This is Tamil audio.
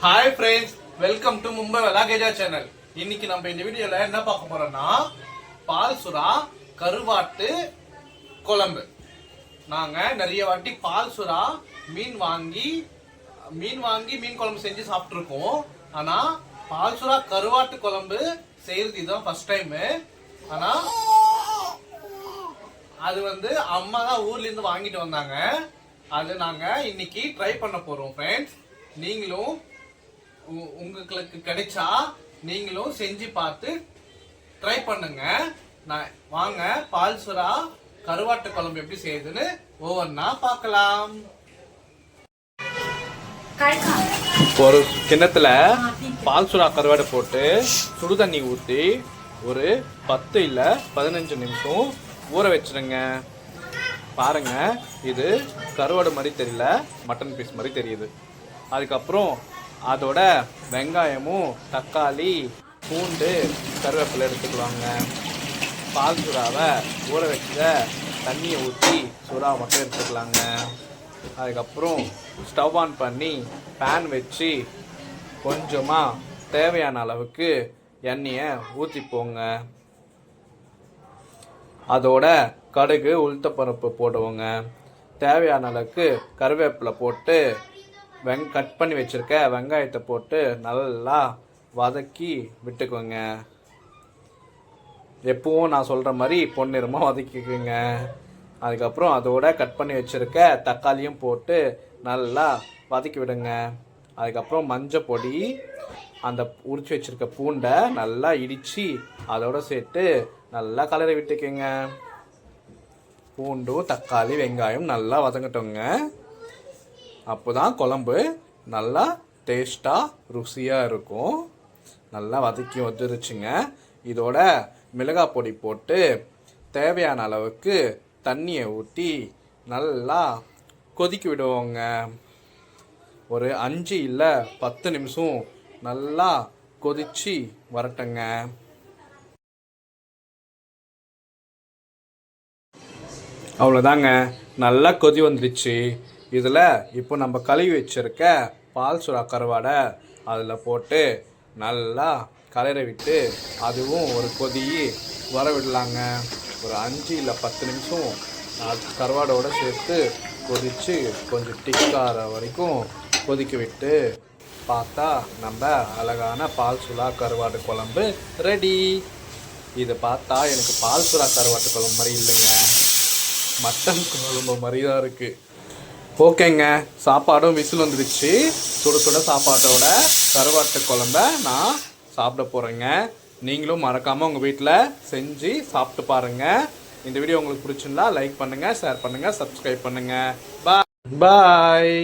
Hi friends welcome to Mumbai வெலாகேஜா channel இன்னைக்கு நம்ம இந்த வீடியோல என்ன பார்க்க போறோம்னா பால் சுறா கருவாட்டு குழம்பு. நாங்க நிறைய வாட்டி பால் சுறா மீன் வாங்கி மீன் வாங்கி மீன் குழம்பு செஞ்சு சாப்பிட்ருக்கோம் ஆனா பால் சுறா கருவாட்டு குழம்பு செய்யறது இதுதான் ஃபர்ஸ்ட் டைம் ஆனா அது வந்து அம்மா தான் ஊர்ல இருந்து வாங்கிட்டு வந்தாங்க. அது நாங்க இன்னைக்கு ட்ரை பண்ண போறோம் ஃப்ரெண்ட்ஸ் நீங்களும் உங்களுக்கு கிடைச்சா நீங்களும் செஞ்சு பார்த்து ட்ரை பண்ணுங்க. நான் வாங்க பால் சுறா கருவாட்டு குழம்பு எப்படி செய்யுதுன்னு ஒவ்வொன்றா பார்க்கலாம். ஒரு கிண்ணத்துல பால் சுறா கருவாடை போட்டு சுடு தண்ணி ஊற்றி ஒரு பத்து இல்லை பதினஞ்சு நிமிஷம் ஊற வச்சிருங்க. பாருங்க இது கருவாடு மாதிரி தெரியல மட்டன் பீஸ் மாதிரி தெரியுது. அதுக்கப்புறம் அதோட வெங்காயமும் தக்காளி பூண்டு கருவேப்பிலை எடுத்துக்குவாங்க பால் சுறாவை ஊற வச்ச தண்ணியை ஊற்றி சுறா மட்டும் எடுத்துக்கலாங்க. அதுக்கப்புறம் ஸ்டவ் ஆன் பண்ணி பேன் வச்சு கொஞ்சமாக தேவையான அளவுக்கு எண்ணெயை ஊற்றிப்போங்க அதோட கடுகு உளுத்தப்பருப்பு போடுவோங்க. தேவையான அளவுக்கு கருவேப்பிலை போட்டு வெங் கட் பண்ணி வச்சுருக்க வெங்காயத்தை போட்டு நல்லா வதக்கி விட்டுக்கோங்க. எப்பவும் நான் சொல்கிற மாதிரி பொன்னிறமாக வதக்கிக்குங்க. அதுக்கப்புறம் அதோட கட் பண்ணி வச்சுருக்க தக்காளியும் போட்டு நல்லா வதக்கி விடுங்க. அதுக்கப்புறம் மஞ்சள் பொடி அந்த உரிச்சு வச்சுருக்க பூண்டை நல்லா இடித்து அதோட சேர்த்து நல்லா கலரை விட்டுக்கோங்க. பூண்டும் தக்காளி வெங்காயம் நல்லா வதங்கட்டுங்க. அப்போ தான் குழம்பு நல்லா டேஸ்ட்டாக ருசியாக இருக்கும். நல்லா வதக்கி வந்துருச்சுங்க இதோட மிளகாய் பொடி போட்டு தேவையான அளவுக்கு தண்ணியை ஊற்றி நல்லா கொதிக்க விடுவோங்க. ஒரு அஞ்சு இல்லை பத்து நிமிஷம் நல்லா கொதிச்சு வரட்டுங்க. அவ்வளோதாங்க நல்லா கொதி வந்துடுச்சு இதில் இப்போ நம்ம கழுவி வச்சிருக்க பால் சுறா கருவாடை அதில் போட்டு நல்லா கலரை விட்டு அதுவும் ஒரு கொதி வர விடலாங்க. ஒரு அஞ்சு இல்லை பத்து நிமிஷம் அது கருவாடோடு சேர்த்து கொதித்து கொஞ்சம் டிக்கார வரைக்கும் கொதிக்க விட்டு பார்த்தா நம்ம அழகான பால் சுறா கருவாடு குழம்பு ரெடி. இதை பார்த்தா எனக்கு பால் சுறா கருவாட்டு குழம்பு மாதிரி இல்லைங்க. மட்டன் குழம்பு மாதிரி தான் இருக்குது ஓகேங்க. சாப்பாடும் விசில் வந்துடுச்சு சுட சுட சாப்பாட்டோட கருவாட்டு குழம்ப நான் சாப்பிட போகிறேங்க நீங்களும் மறக்காமல் உங்கள் வீட்டில் செஞ்சு சாப்பிட்டு பாருங்கள் இந்த வீடியோ உங்களுக்கு பிடிச்சிருந்தா லைக் பண்ணுங்கள் ஷேர் பண்ணுங்கள் சப்ஸ்கிரைப் பண்ணுங்கள் பாய் பாய்